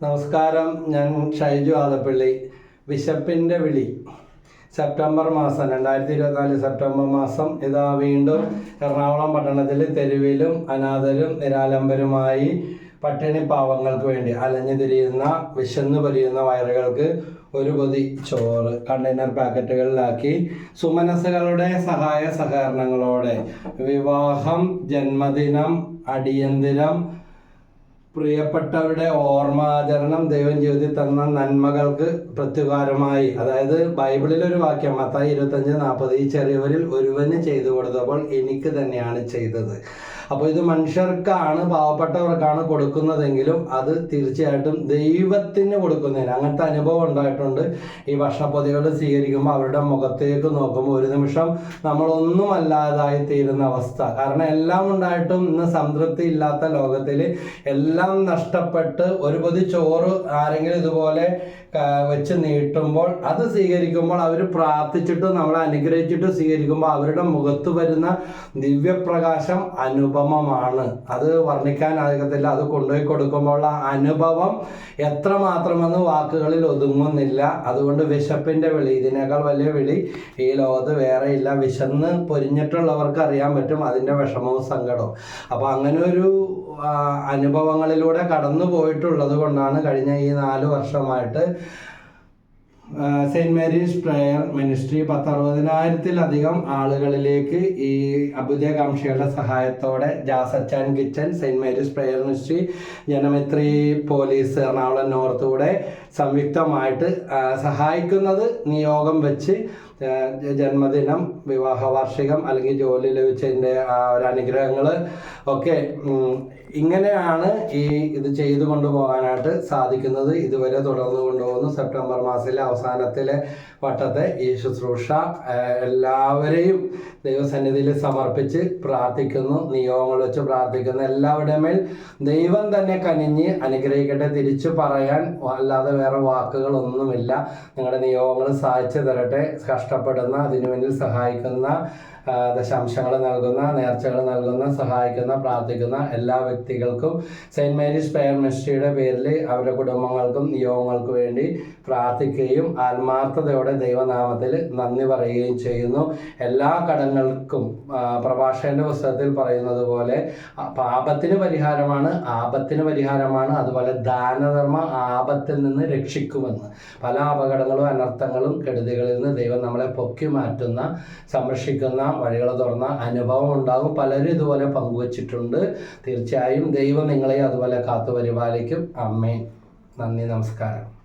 നമസ്കാരം ഞാൻ ഷൈജു ആലപ്പള്ളി. വിശപ്പിന്റെ വിളി. സെപ്റ്റംബർ മാസം രണ്ടായിരത്തി ഇരുപത്തിനാല് സെപ്റ്റംബർ മാസം ഇതാ വീണ്ടും എറണാകുളം പട്ടണത്തിൽ തെരുവിലും അനാഥരും നിരാലംബരുമായി പട്ടിണി പാവങ്ങൾക്ക് വേണ്ടി അലഞ്ഞു തിരിയുന്ന വിശന്നു പൊരിയുന്ന വയറുകൾക്ക് ഒരു പൊതി ചോറ് കണ്ടെയ്നർ പാക്കറ്റുകളിലാക്കി. സുമനസ്സുകളുടെ സഹായ സഹകരണങ്ങളോടെ വിവാഹം ജന്മദിനം അടിയന്തിരം പ്രിയപ്പെട്ടവരുടെ ഓർമ്മാചരണം ദൈവം ജീവിതത്തിൽ തന്ന നന്മകൾക്ക് പ്രത്യുകാരമായി അതായത് ബൈബിളിൽ ഒരു വാക്യം മത്തായി ഇരുപത്തഞ്ച് നാൽപ്പത് ഈ ചെറിയവരിൽ ഒരുവന് ചെയ്തു കൊടുത്തപ്പോൾ എനിക്ക് തന്നെയാണ് ചെയ്തത്. അപ്പോൾ ഇത് മനുഷ്യർക്കാണ് പാവപ്പെട്ടവർക്കാണ് കൊടുക്കുന്നതെങ്കിലും അത് തീർച്ചയായിട്ടും ദൈവത്തിന് കൊടുക്കുന്നതിന്. അങ്ങനത്തെ അനുഭവം ഉണ്ടായിട്ടുണ്ട്. ഈ ഭക്ഷണപ്പൊതികൾ സ്വീകരിക്കുമ്പോൾ അവരുടെ മുഖത്തേക്ക് നോക്കുമ്പോൾ ഒരു നിമിഷം നമ്മളൊന്നുമല്ലാതായി തീരുന്ന അവസ്ഥ. കാരണം എല്ലാം ഉണ്ടായിട്ടും ഇന്ന് സംതൃപ്തി ഇല്ലാത്ത ലോകത്തിൽ എല്ലാം നഷ്ടപ്പെട്ട് ഒരു പൊതി ചോറ് ആരെങ്കിലും ഇതുപോലെ വെച്ച് നീട്ടുമ്പോൾ അത് സ്വീകരിക്കുമ്പോൾ അവർ പ്രാർത്ഥിച്ചിട്ട് നമ്മളെ അനുഗ്രഹിച്ചിട്ട് സ്വീകരിക്കുമ്പോൾ അവരുടെ മുഖത്ത് വരുന്ന ദിവ്യപ്രകാശം അനുപമമാണ്. അത് വർണിക്കാൻ വർണിക്കാനാകത്തില്ല അത് കൊണ്ടുപോയി കൊടുക്കുമ്പോൾ ആ അനുഭവം എത്രമാത്രമെന്ന് വാക്കുകളിൽ ഒതുങ്ങുന്നില്ല. അതുകൊണ്ട് വിശപ്പിന്റെ വിളി ഇതിനേക്കാൾ വലിയ വിളി ഈ ലോകത്ത് വേറെ ഇല്ല. വിശന്ന് പൊരിഞ്ഞിട്ടുള്ളവർക്ക് അറിയാൻ പറ്റും അതിന്റെ വിഷമവും സങ്കടവും. അപ്പോൾ അങ്ങനെ ഒരു അനുഭവങ്ങളിലൂടെ കടന്നു പോയിട്ടുള്ളത് കൊണ്ടാണ് കഴിഞ്ഞ ഈ നാല് വർഷമായിട്ട് സെയിന്റ് മേരീസ് പ്രേയർ മിനിസ്ട്രി പത്തറുപതിനായിരത്തിലധികം ആളുകളിലേക്ക് ഈ അഭ്യുദയകാംക്ഷികളുടെ സഹായത്തോടെ ജാസച്ചാൻ kitchen saint Mary's prayer ministry Janamaithri police Ernakulam നോർത്തൂടെ സംയുക്തമായിട്ട് സഹായിക്കുന്നത് നിയോഗം വെച്ച് ജന്മദിനം വിവാഹ വാർഷികം അല്ലെങ്കിൽ ജോലി ലഭിച്ചതിന്റെ ആ ഒരു അനുഗ്രഹങ്ങൾ ഒക്കെ ഇങ്ങനെയാണ് ഈ ഇത് ചെയ്തു കൊണ്ടുപോകാനായിട്ട് സാധിക്കുന്നത്. ഇതുവരെ തുടർന്നു കൊണ്ടുപോകുന്നു. സെപ്റ്റംബർ മാസത്തിലെ അവസാനത്തിലെ വട്ടത്തെ ഈ ശുശ്രൂഷ എല്ലാവരെയും ദൈവസന്നിധിയിൽ സമർപ്പിച്ച് പ്രാർത്ഥിക്കുന്നു. നിയോഗങ്ങൾ വെച്ച് പ്രാർത്ഥിക്കുന്നു. എല്ലാവരുടെ മേൽ ദൈവം തന്നെ കനിഞ്ഞ് അനുഗ്രഹിക്കട്ടെ തിരിച്ചു പറയാൻ അല്ലാതെ വേറെ വാക്കുകളൊന്നുമില്ല. നിങ്ങളുടെ നിയോഗങ്ങൾ സഹായിച്ചു തരട്ടെ. കഷ്ടപ്പെടുന്ന അതിനു വേണ്ടി സഹായിക്കുന്ന ദശാംശങ്ങൾ നൽകുന്ന നേർച്ചകൾ നൽകുന്ന സഹായിക്കുന്ന പ്രാർത്ഥിക്കുന്ന എല്ലാ വ്യക്തികൾക്കും സെയിന്റ് മേരീസ് പ്രയർ മിനിസ്ട്രിയുടെ പേരിൽ അവരുടെ കുടുംബങ്ങൾക്കും നിയോഗങ്ങൾക്കും വേണ്ടി പ്രാർത്ഥിക്കുകയും ആത്മാർത്ഥതയോടെ ദൈവനാമത്തിൽ നന്ദി പറയുകയും ചെയ്യുന്നു. എല്ലാ കടങ്ങൾക്കും പ്രഭാഷകന്റെ പുസ്തകത്തിൽ പറയുന്നത് പോലെ പാപത്തിന് പരിഹാരമാണ് ആപത്തിന് പരിഹാരമാണ് അതുപോലെ ദാനധർമ്മ ആപത്തിൽ രക്ഷിക്കുമെന്ന്. പല അപകടങ്ങളും അനർത്ഥങ്ങളും കെടുതികളിൽ നിന്ന് ദൈവം നമ്മളെ പൊക്കി മാറ്റുന്ന സംരക്ഷിക്കുന്ന വഴികൾ തുറന്ന അനുഭവം ഉണ്ടാകും. പലരും ഇതുപോലെ പങ്കുവച്ചിട്ടുണ്ട്. തീർച്ചയായും ദൈവം നിങ്ങളെ അതുപോലെ കാത്തു പരിപാലിക്കും അമ്മേ. നന്ദി നമസ്കാരം.